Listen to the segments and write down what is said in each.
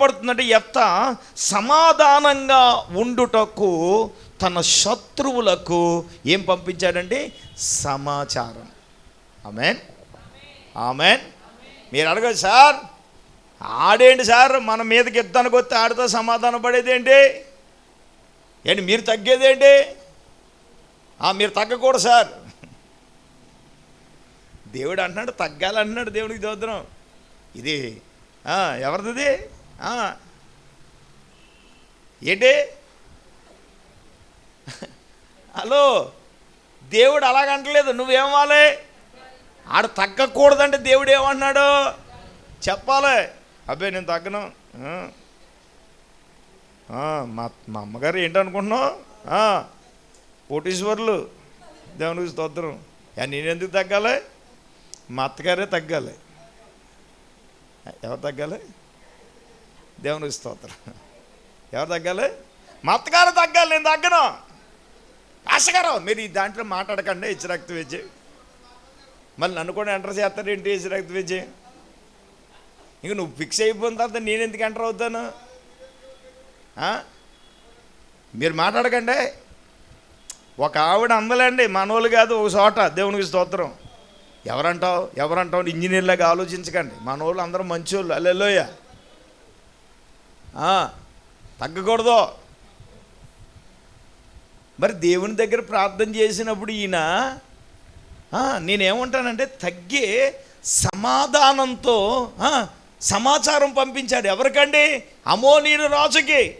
ఇక్కడ ఎత్త సమాధానంగా ఉండుటకు తన శత్రువులకు ఏం పంపించాడండి? సమాచారం. ఆమెన్. ఆమెన్. మీరు అడగదు సార్. ఆడేంటి సార్. మన మీదకి యుద్ధానికి వస్తే ఆడితో సమాధానం పడేది ఏంటి? ఏంటి? మీరు తగ్గేదేంటి ఏంటి? మీరు తగ్గకూడదు సార్. దేవుడు అంటున్నాడు తగ్గాలంటున్నాడు దేవుడికి దోద్రం ఇది ఎవరిది ఏంటి? హలో దేవుడు అలాగంటలేదు నువ్వేమవాలి ఆడ తగ్గకూడదంటే దేవుడు ఏమన్నాడు చెప్పాలి. అబ్బాయి నేను తగ్గను. మా మా అమ్మగారు ఏంటనుకుంటున్నావు? ఆ, కోటీశ్వర్లు. దేవునికి స్తోత్రం. యా, నేనెందుకు తగ్గాలి? మా అత్తగారే తగ్గాలి. ఎవరు తగ్గాలి? దేవునికి స్తోత్రం. ఎవరు తగ్గాలి? మా అత్తగారు తగ్గాలి నేను తగ్గను. ఆశగారు మీరు ఈ దాంట్లో మాట్లాడకండి ఇచ్చి రక్త విజయ్ మళ్ళీ నన్ను కూడా ఎంటర్ చేస్తారు ఏంటి ఇచ్చి రక్త విజయ్ ఇంక నువ్వు ఫిక్స్ అయిపోయిన తర్వాత నేను ఎందుకు ఎంటర్ అవుతాను? మీరు మాట్లాడకండి. ఒక ఆవిడ అందలేండి మనోళ్ళు కాదు ఒక చోట దేవునికి స్తోత్రం. ఎవరంటావు? ఎవరంటావు? ఇంజనీర్లాగా ఆలోచించకండి. మనోళ్ళు అందరూ మంచోళ్ళు. అల్లెలోయ. తగ్గకూడదు. మరి దేవుని దగ్గర ప్రార్థన చేసినప్పుడు ఈయన నేనేమంటానంటే తగ్గే సమాధానంతో సమాచారం పంపించాడు. ఎవరికండి? అమోనీయుడు రాజుకి.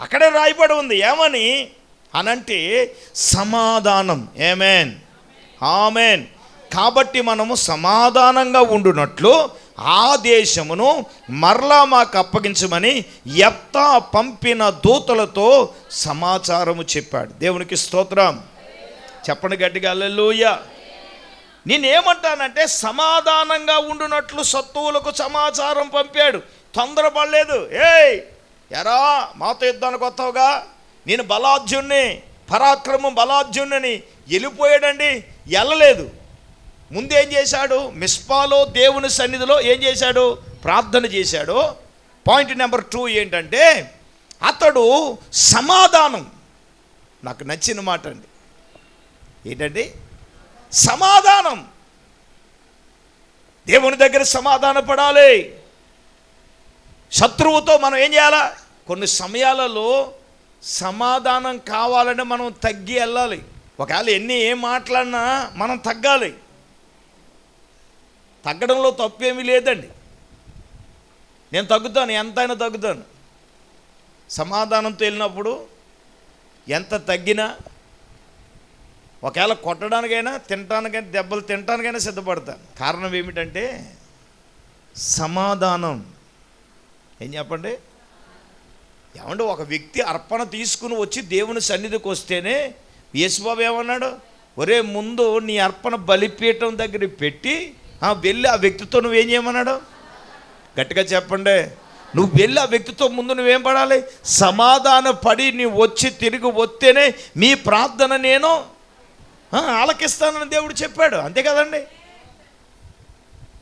అక్కడే రాయబడి ఉంది. ఏమని? అనంటే సమాధానం. ఏమేన్ ఆమెన్ కాబట్టి మనము సమాధానంగా ఉండునట్లు ఆ దేశమును మరలా మాకు అప్పగించమని ఎత్త పంపిన దూతలతో సమాచారము చెప్పాడు. దేవునికి స్తోత్రం. చెప్పండి గట్టిగా అల్లెలూయ నేనేమంటానంటే సమాధానంగా ఉండునట్లు సత్తువులకు సమాచారం పంపాడు. తొందరపడలేదు. ఏయ్ ఎరా మాతో యుద్ధానికి వస్తావుగా? నేను బలార్జున్ని పరాక్రమం బలాధ్యుణ్ణని వెళ్ళిపోయాడండి వెళ్ళలేదు. ముందేం చేశాడు? మిస్పాలో దేవుని సన్నిధిలో ఏం చేశాడు? ప్రార్థన చేశాడు. పాయింట్ నెంబర్ టూ ఏంటంటే అతడు సమాధానం నాకు నచ్చిన మాట అండి. ఏంటండి? సమాధానం. దేవుని దగ్గర సమాధాన పడాలి శత్రువుతో మనం ఏం చేయాలా? కొన్ని సమయాలలో సమాధానం కావాలంటే మనం తగ్గి వెళ్ళాలి. ఒకవేళ ఎన్ని ఏం మాట్లాడినా మనం తగ్గాలి. తగ్గడంలో తప్పేమీ లేదండి. నేను తగ్గుతాను ఎంతైనా తగ్గుతాను. సమాధానంతో వెళ్ళినప్పుడు ఎంత తగ్గినా ఒకవేళ కొట్టడానికైనా తినటానికైనా దెబ్బలు తినటానికైనా సిద్ధపడతాను. కారణం ఏమిటంటే సమాధానం. ఏం చెప్పండి? ఏమంటే ఒక వ్యక్తి అర్పణ తీసుకుని వచ్చి దేవుని సన్నిధికి వస్తేనే యేసుబాబు ఏమన్నాడు? ఒరే ముందు నీ అర్పణ బలిపీఠం దగ్గర పెట్టి వెళ్ళి ఆ వ్యక్తితో నువ్వేం చేయమన్నాడు? గట్టిగా చెప్పండి. నువ్వు వెళ్ళి ఆ వ్యక్తితో ముందు నువ్వేం పడాలి? సమాధాన పడి నువ్వు వచ్చి తిరిగి వస్తేనే మీ ప్రార్థన నేను ఆలకిస్తానని దేవుడు చెప్పాడు. అంతే కదండి?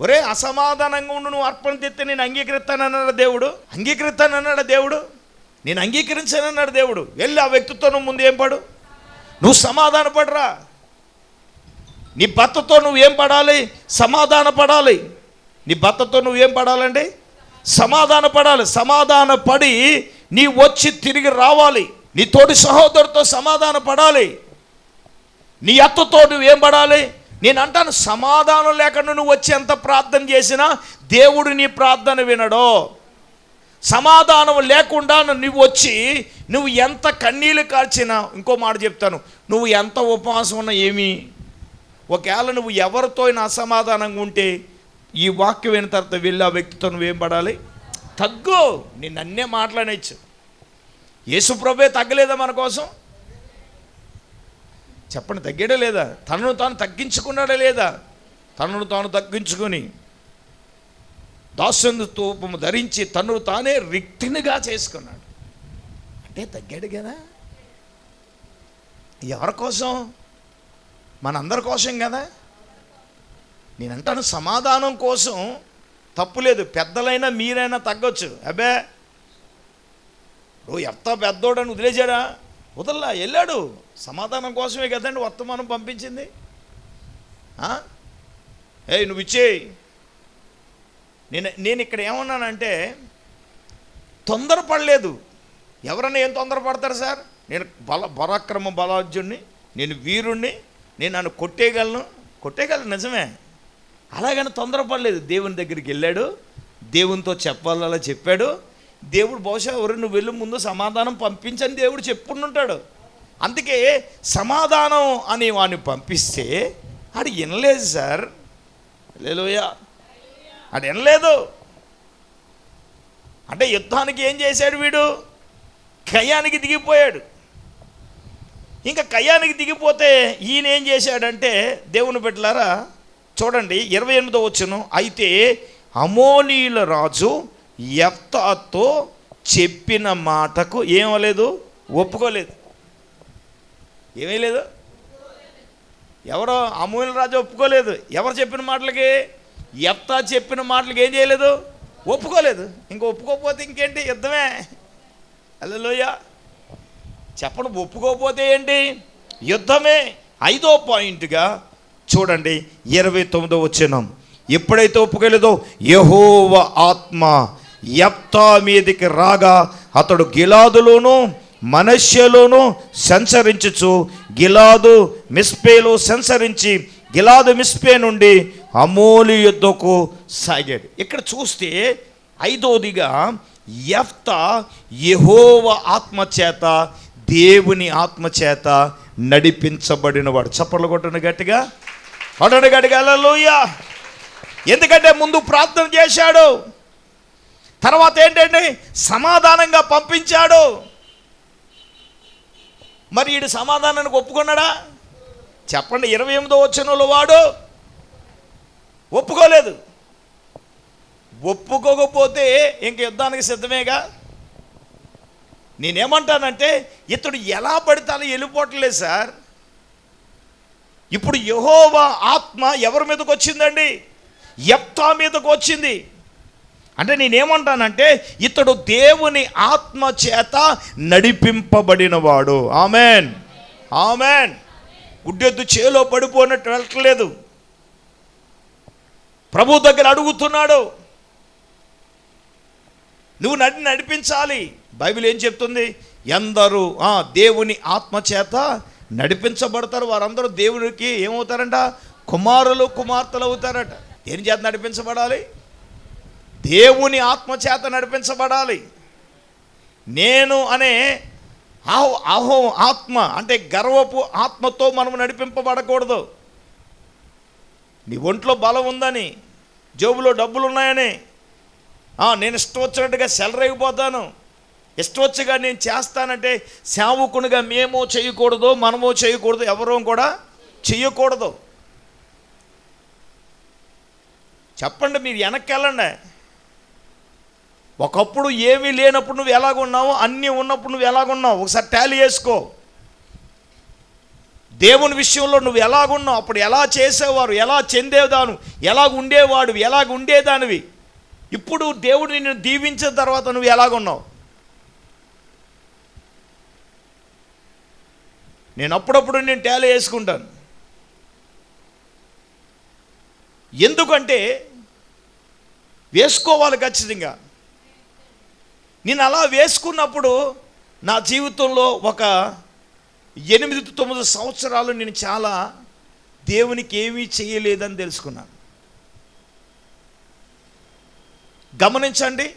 ఒరే అసమాధానంగా ఉండు నువ్వు అర్పణ తెస్తే నేను అంగీకరిస్తానన్నాడు దేవుడు. అంగీకరిస్తానన్నాడు దేవుడు. నేను అంగీకరించానన్నాడు దేవుడు. వెళ్ళి ఆ వ్యక్తితో నువ్వు ముందు ఏం పడు? నువ్వు సమాధాన పడరా. నీ భర్తతో నువ్వేం పడాలి? సమాధాన పడాలి. నీ భర్తతో నువ్వేం పడాలండి? సమాధాన పడాలి. సమాధాన పడి నీ వచ్చి తిరిగి రావాలి. నీ తోటి సహోదరుతో సమాధాన పడాలి. నీ అత్తతో నువ్వేం పడాలి? నేను అంటాను సమాధానం లేకుండా నువ్వు వచ్చి ఎంత ప్రార్థన చేసినా దేవుడు నీ ప్రార్థన వినడో. సమాధానం లేకుండా నువ్వు వచ్చి నువ్వు ఎంత కన్నీళ్ళు కార్చినా ఇంకో మాట చెప్తాను నువ్వు ఎంత ఉపవాసం ఉన్నా ఏమీ? ఒకవేళ నువ్వు ఎవరితో అయినా అసమాధానంగా ఉంటే ఈ వాక్యం విన తర్వాత వెళ్ళి ఆ వ్యక్తితో నువ్వేం పడాలి? తగ్గు నేను అన్నే మాట్లాడచ్చు యేసుప్రభే తగ్గలేదా మన కోసం? చెప్పండి తగ్గాడా లేదా? తనను తాను తగ్గించుకున్నాడా లేదా? తనను తాను తగ్గించుకొని దాస్యందు తూపము ధరించి తను తానే రిక్తినిగా చేసుకున్నాడు. అంటే తగ్గాడు కదా? ఎవరి కోసం? మనందరి కోసం కదా? నేను అంటాను సమాధానం కోసం తప్పులేదు పెద్దలైనా మీరైనా తగ్గొచ్చు. అబ్బే ఓ ఎంత పెద్దోడని వదిలేశాడా? వదల్లా వెళ్ళాడు. సమాధానం కోసమే కదండి వర్తమానం పంపించింది. ఏ ఏయ్ నువ్వు ఇచ్చేయి. నేను నేను ఇక్కడ ఏమన్నానంటే తొందరపడలేదు. ఎవరన్నా ఏం తొందరపడతారు సార్? నేను బల పరాక్రమ బలార్జున్ని నేను వీరుణ్ణి నేను నన్ను కొట్టేయగలను? కొట్టేయగలను నిజమే. అలాగని తొందరపడలేదు. దేవుని దగ్గరికి వెళ్ళాడు. దేవునితో చెప్పాలలా చెప్పాడు. దేవుడు బహుశా ఎవరు నువ్వు వెళ్ళి ముందు సమాధానం పంపించని దేవుడు చెప్పుకుంటుంటాడు అందుకే సమాధానం అని వాడిని పంపిస్తే ఆడు వినలేదు సార్. లేలోయా ఆడు వినలేదు. అంటే యుద్ధానికి ఏం చేశాడు వీడు? కయ్యానికి దిగిపోయాడు. ఇంకా కయ్యానికి దిగిపోతే ఈయన ఏం చేశాడంటే దేవుని బిడ్డలారా చూడండి ఇరవై ఎనిమిదో వచ్చును అయితే అమోనీయుల రాజు ఎఫ్తాతో చెప్పిన మాటకు ఏమలేదు? ఒప్పుకోలేదు. ఏమీ లేదు? ఎవరో అమూల్య రాజు ఒప్పుకోలేదు. ఎవరు చెప్పిన మాటలకి? ఎఫ్తా చెప్పిన మాటలకి ఏం చేయలేదు? ఒప్పుకోలేదు. ఇంక ఒప్పుకోకపోతే ఇంకేంటి? యుద్ధమే. అల్లలోయ చెప్పను ఒప్పుకోకపోతే ఏంటి? యుద్ధమే. ఐదో పాయింట్గా చూడండి ఇరవై తొమ్మిదో వచ్చినాం ఎప్పుడైతే ఒప్పుకోలేదో యహోవ ఆత్మ యప్తా మీదికి రాగా అతడు గిలాదులోను మనష్యలోను సంచరించుచు గిలాదు మిస్పేలో సంచరించి గిలాదు మిస్పే నుండి అమోలి యుద్ధకు సాగాడు. ఇక్కడ చూస్తే ఐదోదిగా యఫ్తా యహోవ ఆత్మచేత దేవుని ఆత్మచేత నడిపించబడినవాడు. చప్పట్లు కొట్టండి గట్టిగా. కొట్టండి గట్టిగా. హల్లెలూయా. ఎందుకంటే ముందు ప్రార్థన చేశాడు. తర్వాత ఏంటండి సమాధానంగా పంపించాడు. మరి ఈడు సమాధానానికి ఒప్పుకున్నాడా? చెప్పండి ఇరవై ఎనిమిదో వచ్చినలో వాడు ఒప్పుకోలేదు. ఒప్పుకోకపోతే ఇంక యుద్ధానికి సిద్ధమేగా? నేనేమంటానంటే ఇతడు ఎలా పడితే వెళ్ళిపోవట్లేదు సార్. ఇప్పుడు యహోవా ఆత్మ ఎవరి మీదకి వచ్చిందండి? ఎప్తా మీదకి వచ్చింది. అంటే నేనేమంటానంటే ఇతడు దేవుని ఆత్మ చేత నడిపింపబడినవాడు. ఆమెన్. ఆమెన్. గుడ్డెద్దు చేలో పడిపోయినట్టు వెళ్ళట్లేదు. ప్రభు దగ్గర అడుగుతున్నాడు నువ్వు నడి నడిపించాలి. బైబిల్ ఏం చెప్తుంది? ఎందరూ దేవుని ఆత్మ చేత నడిపించబడతారు. వారందరూ దేవునికి ఏమవుతారంట? కుమారులు కుమార్తెలు అవుతారట దేని చేత నడిపించబడాలి? దేవుని ఆత్మ చేత నడిపించబడాలి. నేను అనే ఆహో అహో ఆత్మ అంటే గర్వపు ఆత్మతో మనం నడిపింపబడకూడదు. నీ ఒంట్లో బలం ఉందని జోబులో డబ్బులు ఉన్నాయని నేను ఇష్టం వచ్చినట్టుగా సెలరేగిపోతాను ఇష్టవచ్చుగా నేను చేస్తానంటే సేవకునిగా మేమో చేయకూడదు మనమో చేయకూడదు ఎవరో కూడా చెయ్యకూడదు చెప్పండి మీరు వెనక్కి వెళ్ళండి ఒకప్పుడు ఏమీ లేనప్పుడు నువ్వు ఎలాగున్నావు అన్నీ ఉన్నప్పుడు నువ్వు ఎలాగున్నావు ఒకసారి టాలీ చేసుకో దేవుని విషయంలో నువ్వు ఎలాగున్నావు అప్పుడు ఎలా చేసేవారు? ఎలా చెందేదాను? ఎలా ఉండేవాడు ఎలాగ ఉండేదానివి? ఇప్పుడు దేవుడు నిన్ను దీవించిన తర్వాత నువ్వు ఎలాగున్నావు నేను అప్పుడప్పుడు నేను ట్యాలీ వేసుకుంటాను. ఎందుకంటే వేసుకోవాలి ఖచ్చితంగా. నేను అలా వేసుకున్నప్పుడు నా జీవితంలో ఒక ఎనిమిది తొమ్మిది సంవత్సరాలు నేను చాలా దేవునికి ఏమీ చేయలేదని తెలుసుకున్నాను. గమనించండి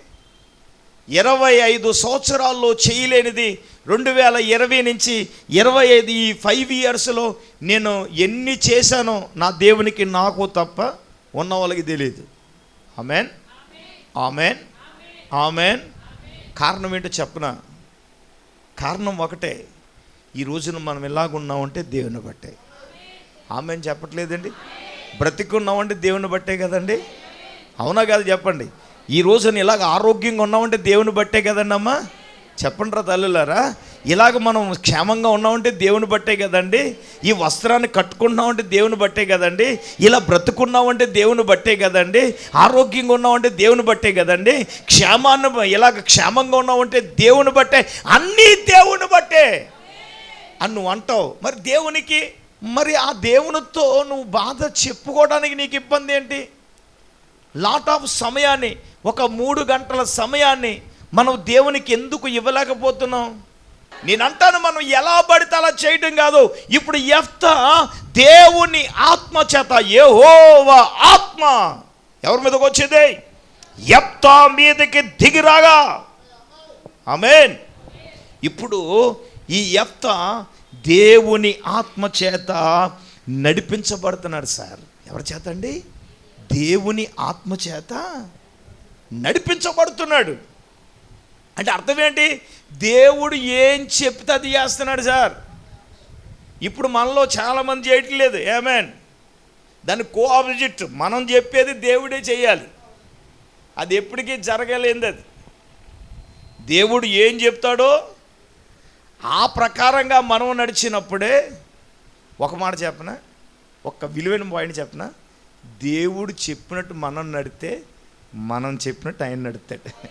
ఇరవై ఐదు సంవత్సరాల్లో చేయలేనిది రెండు వేల ఇరవై నుంచి ఇరవై ఐదు ఈ ఫైవ్ ఇయర్స్లో నేను ఎన్ని చేశానో నా దేవునికి నాకు తప్ప ఉన్న వాళ్ళకి తెలియదు ఆమెన్ ఆమెన్ ఆమెన్ కారణం ఏంటో చెప్పనా? కారణం ఒకటే. ఈ రోజున మనం ఎలాగున్నామంటే దేవుని బట్టే. ఆమెన్ చెప్పట్లేదండి? బ్రతికున్నామంటే దేవుని బట్టే కదండి? అవునా కాదు చెప్పండి. ఈ రోజున ఇలాగ ఆరోగ్యంగా ఉన్నామంటే దేవుని బట్టే కదండి అమ్మా చెప్పండిరా తల్లులారా? ఇలాగ మనం క్షేమంగా ఉన్నామంటే దేవుని బట్టే కదండి. ఈ వస్త్రాన్ని కట్టుకుంటున్నామంటే దేవుని బట్టే కదండి. ఇలా బ్రతుకున్నామంటే దేవుని బట్టే కదండి. ఆరోగ్యంగా ఉన్నామంటే దేవుని బట్టే కదండి. క్షేమాన్ని ఇలాగ క్షేమంగా ఉన్నామంటే దేవుని బట్టే. అన్నీ దేవుని బట్టే. అని నువ్వు అంటావు. మరి దేవునికి మరి ఆ దేవునితో నువ్వు బాధ చెప్పుకోవడానికి నీకు ఇబ్బంది ఏంటి? లాట్ ఆఫ్ సమయాన్ని ఒక మూడు గంటల సమయాన్ని మనం దేవునికి ఎందుకు ఇవ్వలేకపోతున్నాం? నేను అంటాను మనం ఎలా పడితే అలా చేయటం కాదు. ఇప్పుడు ఎఫ్త దేవుని ఆత్మ చేత యెహోవా ఆత్మ. ఎవరి మీదకి వచ్చింది? ఎఫ్తా మీదకి దిగిరాగా ఆమేన్. ఇప్పుడు ఈ ఎఫ్త దేవుని ఆత్మ చేత నడిపించబడుతున్నాడు సార్. ఎవరి చేత అండి? దేవుని ఆత్మ చేత నడిపించబడుతున్నాడు. అంటే అర్థం ఏంటి దేవుడు ఏం చెప్తే అది చేస్తున్నాడు సార్. ఇప్పుడు మనలో చాలామంది చేయట్లేదు. ఏమేన్ దాని కో ఆపోజిట్ మనం చెప్పేది దేవుడే చేయాలి. అది ఎప్పటికీ జరగలేంది అది. దేవుడు ఏం చెప్తాడో ఆ ప్రకారంగా మనం నడిచినప్పుడే ఒక మాట చెప్పనా? ఒక విలువైన పాయింట్ చెప్పనా? దేవుడు చెప్పినట్టు మనం నడితే మనం చెప్పినట్టు ఆయన నడుతాడు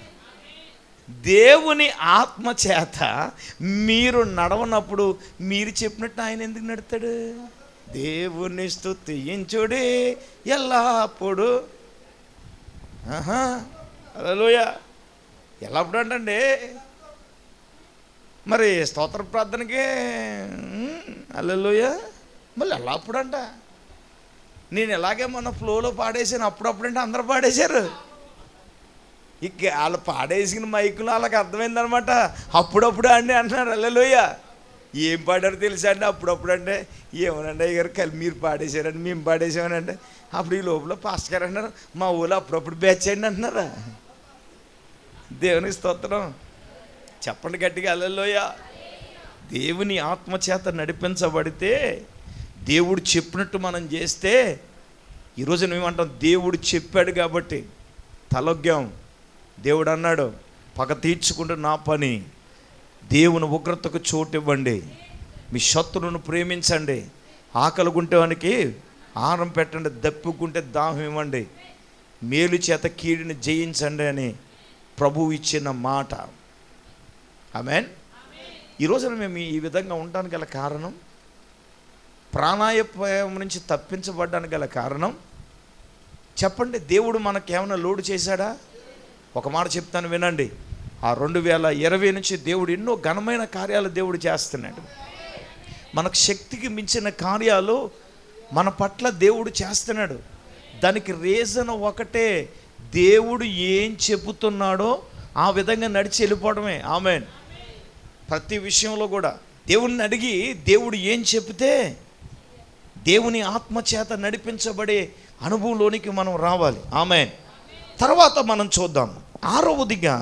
దేవుని ఆత్మ చేత మీరు నడవనప్పుడు మీరు చెప్పినట్టు ఆయన ఎందుకు నడుతాడు? దేవుని స్తుతించుడే ఎల్లప్పుడు. ఆహా అలలోయ ఎల్లప్పుడు అంటండి. మరి స్తోత్ర ప్రార్థనకి అల్లెలోయ మళ్ళీ ఎల్లప్పుడు అంట నేను ఎలాగే మొన్న ఫ్లోలో పాడేసాను అప్పుడప్పుడు అంటే అందరూ పాడేశారు. ఇక వాళ్ళు పాడేసిన మైకులు వాళ్ళకి అర్థమైందనమాట అప్పుడప్పుడు అండి అంటున్నారు అల్లెలోయ. ఏం పాడారో తెలుసా అండి? అప్పుడప్పుడు అంటే ఏమోనండి అయ్యారు కలి మీరు పాడేశారండి మేము పాడేసామనండి అప్పుడు ఈ లోపల పాస్టర్ గారు అన్నారు మా ఊళ్ళో అప్పుడప్పుడు బ్యాచ్ అండి అంటున్నారా. దేవుని స్తోత్రం. చెప్పండి గట్టిగా అల్లెలోయ. దేవుని ఆత్మ చేత నడిపించబడితే దేవుడు చెప్పినట్టు మనం చేస్తే ఈరోజు మేమంటాం దేవుడు చెప్పాడు కాబట్టి తలొగ్గాం. దేవుడు అన్నాడు పగ తీర్చుకుంటే నా పని. దేవుని ఉగ్రతకు చోటు ఇవ్వండి మీ శత్రువును ప్రేమించండి. ఆకలి గుంటేవానికి ఆహారం పెట్టండి. దప్పుకుంటే దాహం ఇవ్వండి. మేలు చేత కీడిని జయించండి అని ప్రభువు ఇచ్చిన మాట. ఆమెన్. ఈరోజున మేము ఈ విధంగా ఉండడానికి గల కారణం ప్రాణాయపాయం నుంచి తప్పించబడ్డానికి గల కారణం. చెప్పండి దేవుడు మనకేమైనా లోడు చేశాడా? ఒక మాట చెప్తాను వినండి. ఆ రెండు వేల ఇరవై నుంచి దేవుడు ఎన్నో ఘనమైన కార్యాలు దేవుడు చేస్తున్నాడు. మనకు శక్తికి మించిన కార్యాలు మన పట్ల దేవుడు చేస్తున్నాడు. దానికి రీజన్ ఒకటే దేవుడు ఏం చెబుతున్నాడో ఆ విధంగా నడిచి వెళ్ళిపోవడమే. ఆమె ప్రతి విషయంలో కూడా దేవుడిని అడిగి దేవుడు ఏం చెబితే దేవుని ఆత్మ చేత నడిపించబడే అనుభవంలోనికి మనం రావాలి. ఆమె తర్వాత మనం చూద్దాము. ఆరవదిగా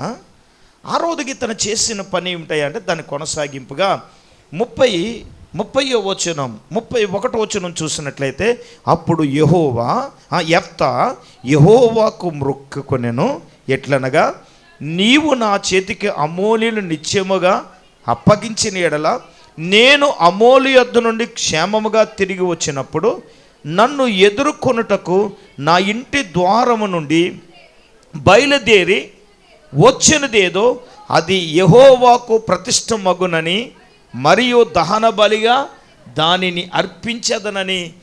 ఆరవదిగా తను చేసిన పని ఏమిటంటే దాని కొనసాగింపుగా ముప్పై ముప్పై వచనం ముప్పై ఒకటో వచనం చూసినట్లయితే అప్పుడు యహోవా ఆ ఎఫ్త యహోవాకు మ్రొక్కుకొనెను ఎట్లనగా నీవు నా చేతికి అమూల్యులు నిత్యముగా అప్పగించిన ఎడల నేను అమోలి యొద్ద నుండి క్షేమముగా తిరిగి వచ్చినప్పుడు నన్ను ఎదుర్కొనుటకు నా ఇంటి ద్వారము నుండి బయలుదేరి వచ్చినదేదో అది యహోవాకు ప్రతిష్ట మగునని మరియు దహన బలిగా దానిని అర్పించదనని.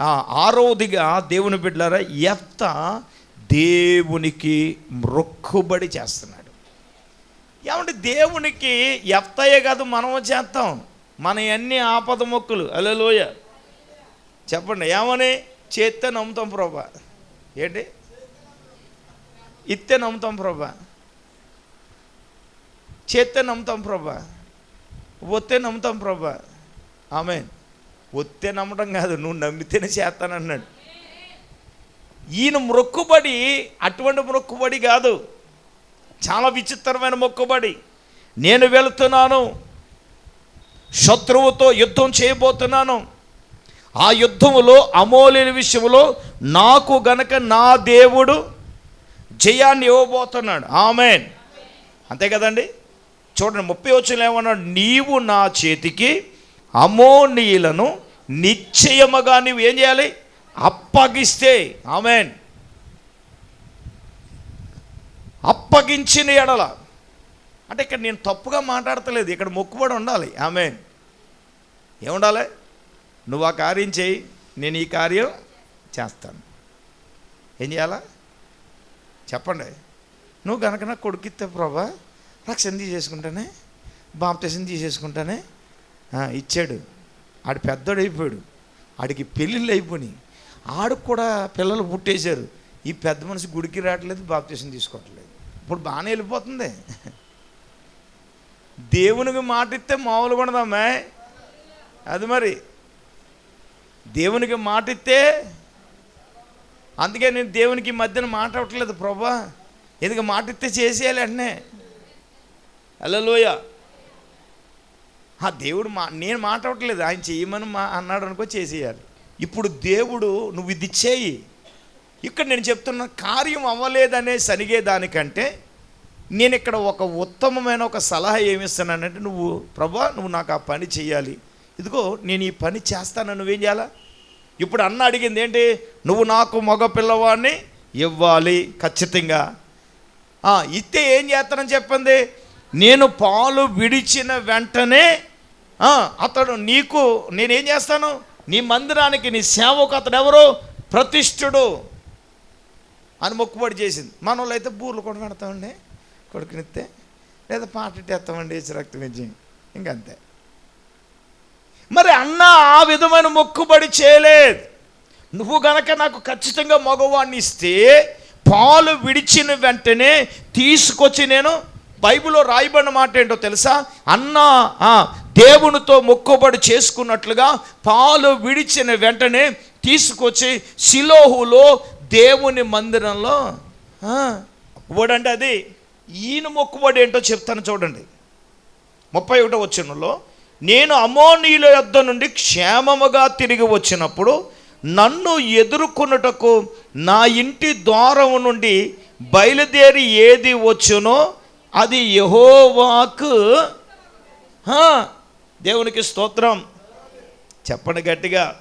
ఆ ఆరోదిగా దేవుని బిడ్డలారా ఎఫ్త దేవునికి మొక్కుబడి చేస్తున్నాడు. ఏమంటే దేవునికి ఎత్తయే కాదు మనము చేస్తాం. మన అన్ని ఆపద మొక్కులు. అలలోయ చెప్పండి ఏమని? చేస్తే నమ్ముతాం ప్రభా. ఏంటి? ఇత్తే నమ్ముతాం ప్రభా. చేస్తే నమ్ముతాం ప్రభా. ఒత్తే నమ్ముతాం ప్రభా. ఆమె ఒత్తే నమ్మటం కాదు నువ్వు నమ్మితేనే చేస్తానన్నాడు ఈయన మొక్కుబడి అటువంటి మొక్కుబడి కాదు. చాలా విచిత్రమైన మొక్కుబడి. నేను వెళుతున్నాను. శత్రువుతో యుద్ధం చేయబోతున్నాను. ఆ యుద్ధములో అమూల్య విషయంలో నాకు గనక నా దేవుడు జయాన్ని ఇవ్వబోతున్నాడు. ఆమెన్. అంతే కదండి? చూడండి ముప్పై వచ్చిన ఏమన్నాడు? నీవు నా చేతికి అమోనీయులను నిశ్చయముగా నువ్వు ఏం చేయాలి? అప్పగిస్తే. ఆమెన్. అప్పగించిన ఎడల. అంటే ఇక్కడ నేను తప్పుగా మాట్లాడతలేదు ఇక్కడ మొక్కుబడి ఉండాలి. ఆమె ఏముండాలి? నువ్వు ఆ కార్యం చేయి నేను ఈ కార్యం చేస్తాను. ఏం చేయాలా? చెప్పండి. నువ్వు కనుక నాకు కొడుకిస్తే ప్రభా రక్షణ తీసేసుకుంటానే బాప్తీసం తీసేసుకుంటానే ఇచ్చాడు. ఆడు పెద్దోడు అయిపోయాడు ఆడికి పెళ్ళిళ్ళు అయిపోయినాయి. ఆడికి కూడా పిల్లలు పుట్టేశారు. ఈ పెద్ద మనిషి గుడికి రావట్లేదు బాప్తీసం తీసుకోవట్లేదు. ఇప్పుడు బాగానే వెళ్ళిపోతుంది. దేవునికి మాట ఇస్తే మామూలుగా ఉండదమ్మా అది మరి. దేవునికి మాట ఇస్తే అందుకే నేను దేవునికి మధ్యన మాట్లాడట్లేదు ప్రభా. ఎందుకు మాట ఇస్తే చేసేయాలి వెంటనే అల్లలోయ ఆ దేవుడు మా నేను మాట్లాడట్లేదు. ఆయన చేయమని మా అన్నాడు అనుకో చేసేయాలి. ఇప్పుడు దేవుడు నువ్వు ఇది చేయి. ఇక్కడ నేను చెప్తున్న కార్యం అవ్వలేదనే సనిగే దానికంటే నేను ఇక్కడ ఒక ఉత్తమమైన ఒక సలహా ఏమిస్తున్నానంటే నువ్వు ప్రభా నువ్వు నాకు ఆ పని చేయాలి ఇదిగో నేను ఈ పని చేస్తాను. నువ్వేం చేయాలా? ఇప్పుడు అన్న అడిగింది ఏంటి? నువ్వు నాకు మగ పిల్లవాడిని ఇవ్వాలి ఖచ్చితంగా. ఇస్తే ఏం చేస్తానని చెప్పింది? నేను పాలు విడిచిన వెంటనే అతడు నీకు నేనేం చేస్తాను? నీ మందిరానికి నీ సేవకు అతడు ఎవరు? ప్రతిష్ఠుడు. అని మొక్కుబడి చేసింది. మన వాళ్ళు అయితే బూర్లు కూడా పెడతామండి కొడుకునిస్తే లేదా పాట రక్తం ఇచ్చి ఇంకంతే. మరి అన్న ఆ విధమైన మొక్కుబడి చేయలేదు. నువ్వు గనక నాకు ఖచ్చితంగా మగవాణ్ణి ఇస్తే పాలు విడిచిన వెంటనే తీసుకొచ్చి నేను బైబిల్లో రాయబడిన మాట ఏంటో తెలుసా? అన్న దేవునితో మొక్కుబడి చేసుకున్నట్లుగా పాలు విడిచిన వెంటనే తీసుకొచ్చి శిలోహులో దేవుని మందిరంలో ఆ, మొక్కుబడి అంటే అది. ఈయన మొక్కుబడి ఏంటో చెప్తాను చూడండి. ముప్పై ఒకటో వచ్చినలో నేను అమోనీయుల యొద్ద నుండి క్షేమముగా తిరిగి వచ్చినప్పుడు నన్ను ఎదుర్కొనుటకు నా ఇంటి ద్వారము నుండి బయలుదేరి ఏది వచ్చునో అది యహోవాకు. దేవునికి స్తోత్రం. చెప్పండి గట్టిగా.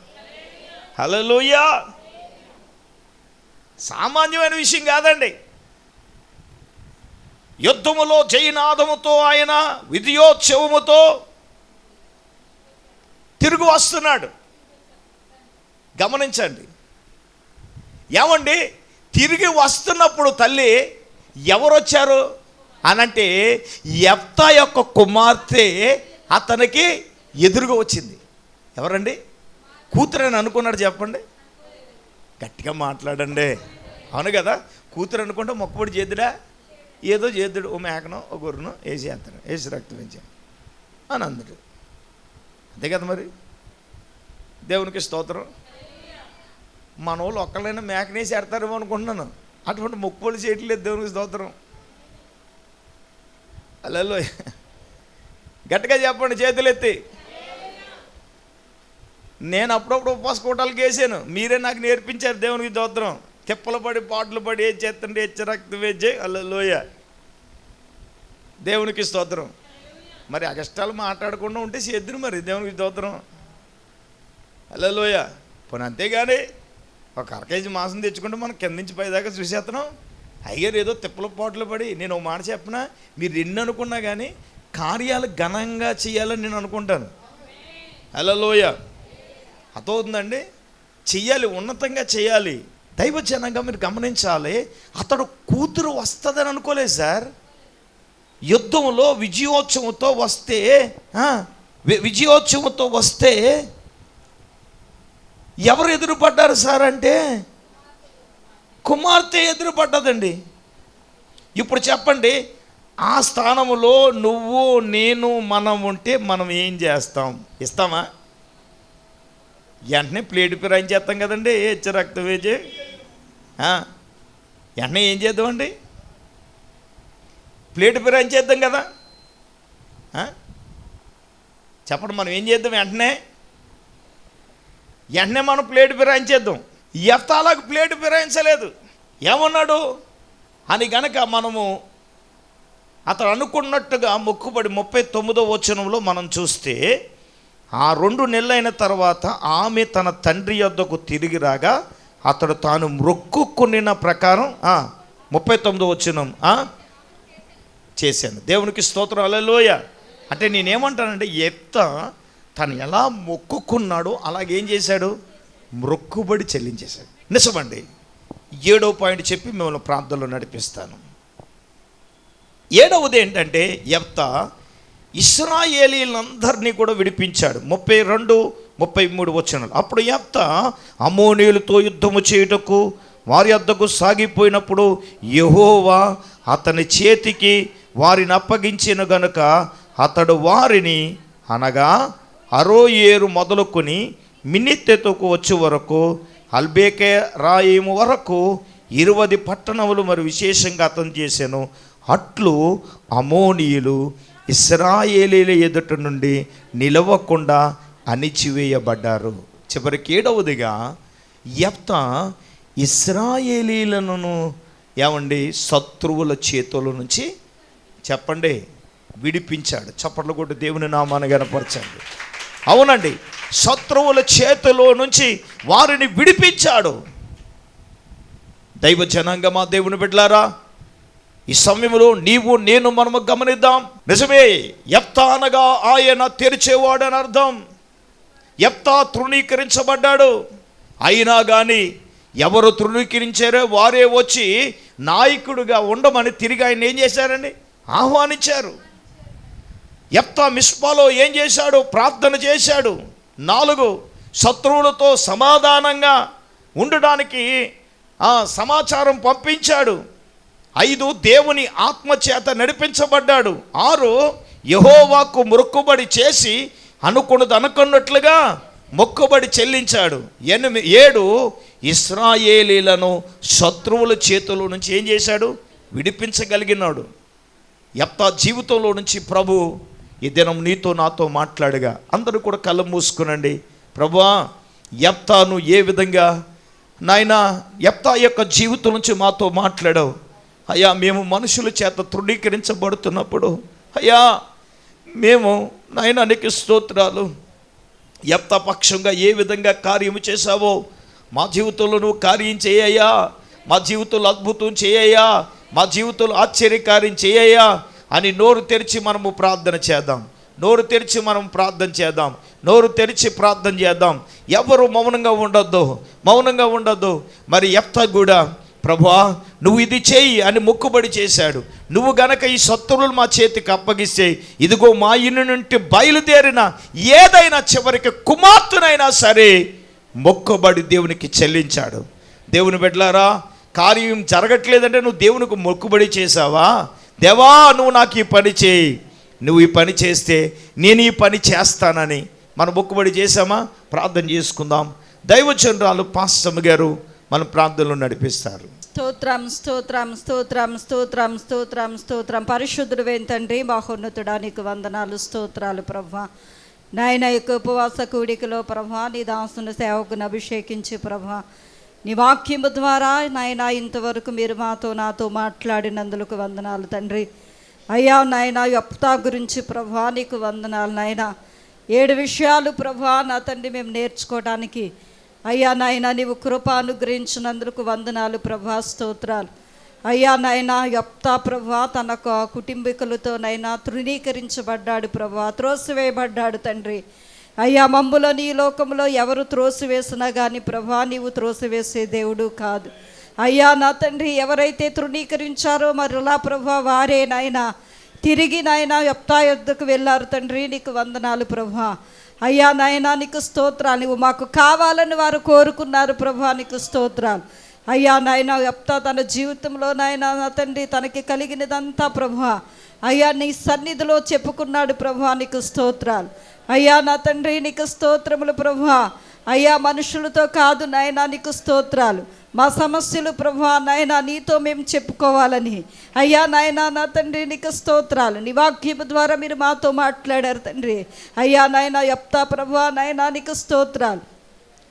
హలలుయా సామాన్యమైన విషయం కాదండి. యుద్ధములో జయనాదముతో ఆయన విధియోత్సవముతో తిరుగు వస్తున్నాడు. గమనించండి. ఏమండి? తిరిగి వస్తున్నప్పుడు తల్లి ఎవరొచ్చారు? అనంటే ఎఫ్తా యొక్క కుమార్తె అతనికి ఎదురుగా వచ్చింది. ఎవరండి? కూతురని అనుకున్నాడు చెప్పండి. గట్టిగా మాట్లాడండి. అవును కదా? కూతురు అనుకుంటే మొక్కబడి చేద్దుడా? ఏదో చేద్దుడు. ఓ మేకను ఓ గొర్రెనో వేసి వేస్తాడు. వేసి రక్తం పెంచాం అని అందుడు అంతే కదా మరి? దేవునికి స్తోత్రం. మన వాళ్ళు ఒక్కళ్ళైనా మేకనేసి ఎడతారేమో అనుకుంటున్నాను. అటువంటి మొక్కుబడి చేయట్లేదు దేవునికి స్తోత్రం. అలలో గట్టిగా చెప్పండి చేతులెత్తి. నేను అప్పుడప్పుడు ఉపవాస కూటాలకు వేసాను. మీరే నాకు నేర్పించారు దేవునికి స్తోత్రం. తిప్పలు పడి పాటలు పడి ఏ చేస్తుంటే ఏ రక్తం వేచే అల్లలోయ. దేవునికి స్తోత్రం. మరి అగస్టాలు మాట్లాడకుండా ఉంటే చేద్దురు మరి దేవునికి స్తోత్రం. అల్లలోయ పోనీ అంతేగాని ఒక అరకేజీ మాసం తెచ్చుకుంటే మనం కింద నుంచి పైదాకా చూసేస్తున్నాం అయ్యారు ఏదో తిప్పల పోట్లు పడి నేను ఒక మాట చెప్పినా? మీరు ఎన్ని అనుకున్నా కానీ కార్యాలు ఘనంగా చేయాలని నేను అనుకుంటాను. అలలోయ అతవుతుందండి చెయ్యాలి ఉన్నతంగా చేయాలి దైవ జనంగా మీరు గమనించాలి. అతడు కూతురు వస్తుందని అనుకోలేదు సార్. యుద్ధంలో విజయోత్సవంతో వస్తే వి- విజయోత్సవంతో వస్తే ఎవరు ఎదురుపడ్డారు సార్ అంటే? కుమార్తె ఎదురుపడ్డదండి. ఇప్పుడు చెప్పండి ఆ స్థానంలో నువ్వు నేను మనం ఉంటే మనం ఏం చేస్తాం? ఇస్తామా? వెంటనే ప్లేట్ పిరాయించేస్తాం కదండి హెచ్చ రక్తం వేజే వెంటనే ఏం చేద్దామండి? ప్లేట్ పిరాయిం చేద్దాం కదా. చెప్పండి మనం ఏం చేద్దాం వెంటనే? వెంటనే మనం ప్లేట్ ఫిరాయించేద్దాం ఎఫ్తాలకు ప్లేట్ ఫిరాయించలేదు ఏమన్నాడు? అని గనక మనము అతడు అనుకున్నట్టుగా మొక్కుబడి ముప్పై తొమ్మిదో వచనంలో మనం చూస్తే ఆ రెండు నెలలైన తర్వాత ఆమె తన తండ్రి యొద్దకు తిరిగి రాగా అతడు తాను మొక్కుకున్న ప్రకారం ముప్పై తొమ్మిదో వచనం చేశాను. దేవునికి స్తోత్రం. అలలోయ అంటే నేనేమంటానంటే ఎత్త తను ఎలా మొక్కుకున్నాడో అలాగేం చేశాడు? మొక్కుబడి చెల్లించేశాడు. నిజమండి. ఏడో పాయింట్ చెప్పి మిమ్మల్ని ప్రాంతంలో నడిపిస్తాను. ఏడవది ఏంటంటే ఎప్త ఇస్రాయేలీలందరినీ కూడా విడిపించాడు. ముప్పై రెండు ముప్పై మూడు వచనాలు. అప్పుడు ఎప్త అమోనీయులతో యుద్ధము చేయుటకు వారి వద్దకు సాగిపోయినప్పుడు యహోవా అతని చేతికి వారిని అప్పగించిన గనుక అతడు వారిని అనగా అరో ఏరు మొదలుకొని మినిత్తెతుకు వచ్చే వరకు అల్బేకే రాయిము వరకు ఇరువది పట్టణములు మరి విశేషంగా అతను చేశాను అట్లు అమోనీయులు ఇస్రాయేలీల ఎదుట నుండి నిలవకుండా అణిచివేయబడ్డారు. చివరికి ఏడవదిగా ఎప్త ఇస్రాయేలీలను ఏమండి? శత్రువుల చేతుల నుంచి చెప్పండి విడిపించాడు. చప్పట్లు కొట్టి దేవుని నామాన్ని గనపరచండి. అవునండి శత్రువుల చేతిలో నుంచి వారిని విడిపించాడు. దైవ జనాంగమా దేవుని బిడ్డలారా ఈ సమయంలో నీవు నేను మనము గమనిద్దాం. నిజమే ఎప్తా అనగా ఆయన తెరిచేవాడని అర్థం. ఎప్తా తృణీకరించబడ్డాడు. అయినా కానీ ఎవరు తృణీకరించారో వారే వచ్చి నాయకుడిగా ఉండమని తిరిగి ఆయన ఏం చేశారండి? ఆహ్వానించారు. ఎప్తా మిస్పాలో ఏం చేశాడు? ప్రార్థన చేశాడు. నాలుగు శత్రువులతో సమాధానంగా ఉండడానికి ఆ సమాచారం పంపించాడు. ఐదు దేవుని ఆత్మచేత నడిపించబడ్డాడు. ఆరు యహోవాకు మొక్కుబడి చేసి అనుకున్నది అనుకున్నట్లుగా మొక్కుబడి చెల్లించాడు. ఎనిమిది ఏడు ఇస్రాయేలీలను శత్రువుల చేతుల నుంచి ఏం చేశాడు? విడిపించగలిగినాడు. ఎప్తా జీవితంలో నుంచి ప్రభు ఈ దినం నీతో నాతో మాట్లాడగా అందరూ కూడా కళ్ళ మూసుకునండి. ప్రభువా ఎప్తాను ఏ విధంగా? నాయన ఎప్తా యొక్క జీవితం నుంచి మాతో మాట్లాడావు. అయ్యా మేము మనుషుల చేత తృణీకరించబడుతున్నప్పుడు అయ్యా మేము నాయన నీకు స్తోత్రాలు. ఎప్త పక్షంగా ఏ విధంగా కార్యము చేశావో? మా జీవితంలో నువ్వు కార్యం చేయయ్యా. మా జీవితంలో అద్భుతం చేయయ్యా. మా జీవితంలో ఆశ్చర్యకార్యం చేయయ్యా అని నోరు తెరిచి మనము ప్రార్థన చేద్దాం. నోరు తెరిచి మనం ప్రార్థన చేద్దాం. నోరు తెరిచి ప్రార్థన చేద్దాం. ఎవరు మౌనంగా ఉండొద్దు? మౌనంగా ఉండొద్దు. మరి ఎప్త కూడా ప్రభువా నువ్వు ఇది చేయి అని మొక్కుబడి చేశాడు. నువ్వు గనక ఈ శత్రువులు మా చేతికి అప్పగిస్తే ఇదిగో మా ఇల్లు నుండి బయలుదేరిన ఏదైనా చివరికి కుమార్తెనైనా సరే మొక్కుబడి దేవునికి చెల్లించాడు. దేవుని బిడ్డలారా కార్యం జరగట్లేదంటే నువ్వు దేవునికి మొక్కుబడి చేశావా? దేవా నువ్వు నాకు ఈ పని చేయి. నువ్వు ఈ పని చేస్తే నేను ఈ పని చేస్తానని మనం మొక్కుబడి చేశామా? ప్రార్థన చేసుకుందాం. దైవచంద్రాలు పాస్టమ్ గారు మన ప్రార్థనలో నడిపిస్తారు. స్తోత్రం స్తోత్రం స్తోత్రం స్తోత్రం స్తోత్రం స్తోత్రం. పరిశుద్ధుడు తండ్రి మహోన్నతుడా నీకు వందనాలు స్తోత్రాలు ప్రభా. నాయన యొక్క ఉపవాస కూడికలో ప్రభా నీ దాసును సేవకుని అభిషేకించి ప్రభా. నీ వాక్యము ద్వారా నాయన ఇంతవరకు మీరు మాతో నాతో మాట్లాడినందులకు వందనాలు తండ్రి. అయ్యా నాయన యప్తా గురించి ప్రభా నీకు వందనాలు నాయన. ఏడు విషయాలు ప్రభా నా తండ్రి మేము నేర్చుకోవడానికి. అయ్యా నాయన నీవు కృప అనుగ్రహించినందుకు వందనాలు ప్రభా స్తోత్రాలు. అయ్యా నాయన యప్తా ప్రభా తన కుటుంబీకులతో నైనా తృణీకరించబడ్డాడు ప్రభా త్రోసివేయబడ్డాడు తండ్రి. అయ్యా మమ్ములో నీ లోకంలో ఎవరు త్రోసివేసినా కానీ ప్రభా నీవు త్రోసివేసే దేవుడు కాదు. అయ్యా నా తండ్రి ఎవరైతే తృణీకరించారో మరలా ప్రభా వారే నాయనా. తిరిగి నాయన ఎప్తా యుద్ధకు వెళ్ళారు తండ్రి నీకు వందనాలు ప్రభా. అయ్యా నాయనా నీకు స్తోత్రాలు. నువ్వు మాకు కావాలని వారు కోరుకున్నారు ప్రభా నీకు స్తోత్రాలు. అయ్యా నాయన ఎప్తా తన జీవితంలో నాయన నా తండ్రి తనకి కలిగినదంతా ప్రభా. అయ్యా నీ సన్నిధిలో చెప్పుకున్నాడు ప్రభా నీకు స్తోత్రాలు. అయ్యా నా తండ్రి నీకు స్తోత్రములు ప్రభా అయ్యా మనుషులతో కాదు నాయనా నీకు స్తోత్రాలు. మా సమస్యలు ప్రభా నాయనా నీతో మేము చెప్పుకోవాలని. అయ్యా నాయనా నా తండ్రి నీకు స్తోత్రాలు. నీ వాక్యము ద్వారా మీరు మాతో మాట్లాడారు తండ్రి. అయ్యా నాయనా ఎప్తా ప్రభా నాయనా నీకు స్తోత్రాలు.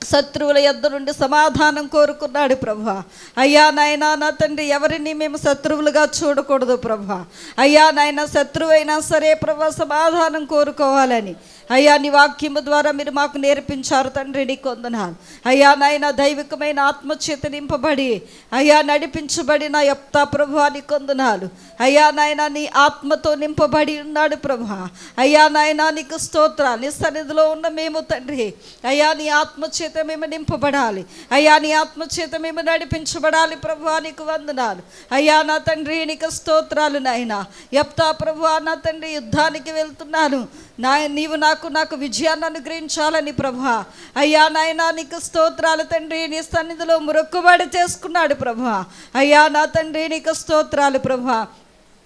శత్రువుల యొద్ద నుండి సమాధానం కోరుకున్నాడు ప్రభా అయ్యా నాయన నా తండ్రి ఎవరిని మేము శత్రువులుగా చూడకూడదు ప్రభా అయ్యా నాయన శత్రువైనా సరే ప్రభా సమాధానం కోరుకోవాలని. అయ్యా నీ వాక్యము ద్వారా మీరు మాకు నేర్పించారు తండ్రి నీ కొందనాలు అయ్యా నాయన దైవికమైన ఆత్మచేత నింపబడి అయ్యా నడిపించబడిన యొప్త ప్రభా నీ కొందనాలు అయ్యా నాయన నీ ఆత్మతో నింపబడి ఉన్నాడు ప్రభా అయ్యా నాయన నీకు స్తోత్ర నీ సన్నిధిలో ఉన్న మేము తండ్రి. అయ్యా నీ ఆత్మచేత మేము నింపబడాలి. అయ్యా నీ ఆత్మచేత మేము నడిపించబడాలి ప్రభా నీకు వందనాలు. అయ్యా నా తండ్రి నీకు స్తోత్రాలు నాయన. యప్తా ప్రభు నా తండ్రి యుద్ధానికి వెళ్తున్నాను. నా నీవు నాకు నాకు విజయాన్ని అనుగ్రహించాలని ప్రభా అయ్యా నాయన నీకు స్తోత్రాలు తండ్రి. నీ సన్నిధిలో మొరక్కుబడి చేసుకున్నాడు ప్రభా అయ్యా నా తండ్రి నీకు స్తోత్రాలు ప్రభా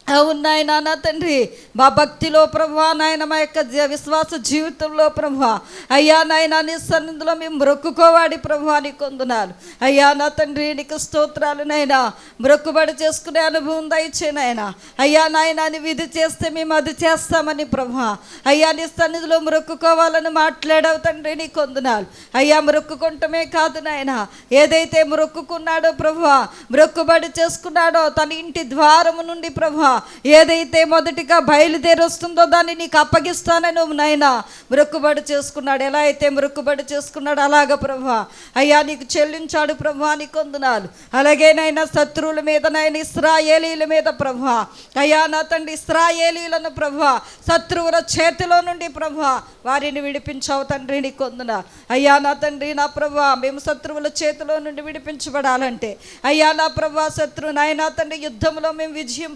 అవునాయన నా తండ్రి. మా భక్తిలో ప్రభా నాయన మా యొక్క విశ్వాస జీవితంలో ప్రభా. అయ్యా నాయన నీ సన్నిధిలో మేము మొక్కుకోవాడి ప్రభా నీ కొందునాలు. అయ్యా నా తండ్రి నీకు స్తోత్రాలు నైనా మొక్కుబడి చేసుకునే అనుభవం దయచే నాయన. అయ్యా నాయన నీ విధి చేస్తే మేము అది చేస్తామని ప్రభా. అయ్యా నీ సన్నిధిలో మొక్కుకోవాలని మాట్లాడావు తండ్రి నీ కొందునాలు. అయ్యా మొక్కుకుంటమే కాదు నాయన. ఏదైతే మొక్కుకున్నాడో ప్రభా మొక్కుబడి చేసుకున్నాడో తన ఇంటి ద్వారము నుండి ప్రభా ఏదైతే మొదటిగా బయలుదేరొస్తుందో దాన్ని నీకు అప్పగిస్తానని నువ్వు నాయన మృక్కుబడి చేసుకున్నాడు. ఎలా అయితే మృక్కుబడి చేసుకున్నాడు అలాగ ప్రభా. అయ్యా నీకు చెల్లించాడు ప్రభా నీ కొందనాలు అలాగే నైనా శత్రువుల మీద నాయన ఇస్రాయేలీల మీద ప్రభా. అయ్యా నా తండ్రి ఇస్రాయేలీలను ప్రభా. శత్రువుల చేతిలో నుండి ప్రభా. వారిని విడిపించావు తండ్రి నీ కొందున అయ్యా నా తండ్రి నా ప్రభా మేము శత్రువుల చేతిలో నుండి విడిపించబడాలంటే. అయ్యా నా ప్రభా శత్రు నాయనా తండ్రి యుద్ధంలో మేము విజయం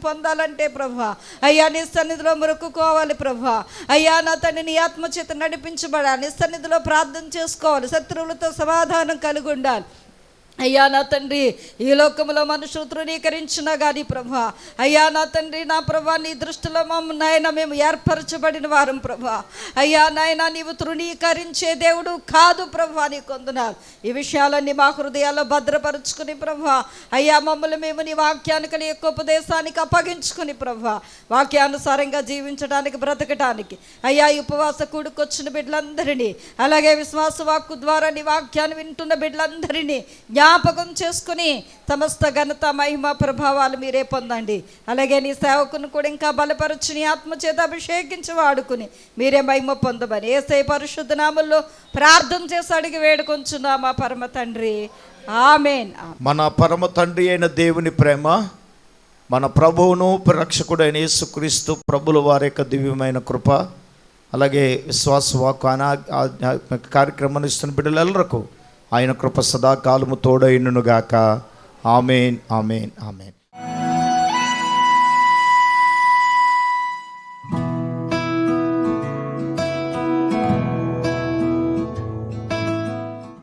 పొందాలంటే ప్రభా అయ్యా నీ సన్నిధిలో మొరుక్కుకోవాలి ప్రభా. అయ్యా నా తండ్రి నీ ఆత్మచేత నడిపించబడాలి. నీ సన్నిధిలో ప్రార్థన చేసుకోవాలి. శత్రువులతో సమాధానం కలిగి ఉండాలి అయ్యా నా తండ్రి ఈ లోకంలో మనుషులు తృణీకరించినా కానీ ప్రభా. అయ్యా నా తండ్రి నా ప్రభా నీ దృష్టిలో మమ్మ నాయన మేము ఏర్పరచబడిన వారం ప్రభా. అయ్యా నాయన నీవు తృణీకరించే దేవుడు కాదు ప్రభా నీ కొందనాలు ఈ విషయాలన్నీ మా హృదయాల్లో భద్రపరుచుకుని ప్రభా. అయ్యా మమ్మల్ని మేము నీ వాక్యానికి నీ యొక్క ఉపదేశానికి అప్పగించుకుని ప్రభా. వాక్యానుసారంగా జీవించడానికి బ్రతకడానికి అయ్యా ఈ ఉపవాస కూడుకొచ్చిన బిడ్డలందరినీ అలాగే విశ్వాస వాక్కు ద్వారా నీ వాక్యాన్ని వింటున్న బిడ్డలందరినీ జ్ఞాపకం చేసుకుని సమస్త ఘనత మహిమ ప్రభావాలు మీరే పొందండి. అలాగే నీ సేవకుని కూడా ఇంకా బలపరచు నీ ఆత్మచేత అభిషేకించి వాడుకుని మీరే మహిమ పొందమని ఏసై పరిశుద్ధ నామంలో ప్రార్థన చేసి అడిగి వేడుకొంచున్నామా పరమ తండ్రి. ఆమెన్. మన పరమ తండ్రి అయిన దేవుని ప్రేమ మన ప్రభువును రక్షకుడైన యేసుక్రీస్తు ప్రభుల వారి యొక్క దివ్యమైన కృప అలాగే విశ్వాస వాక్ ఆధ్యాత్మిక కార్యక్రమాన్ని ఇస్తున్న బిడ్డలెల్లరకు ఆయన కృప సదాకాలము తోడైననుగాక ఆమెన్ ఆమెన్ ఆమెన్.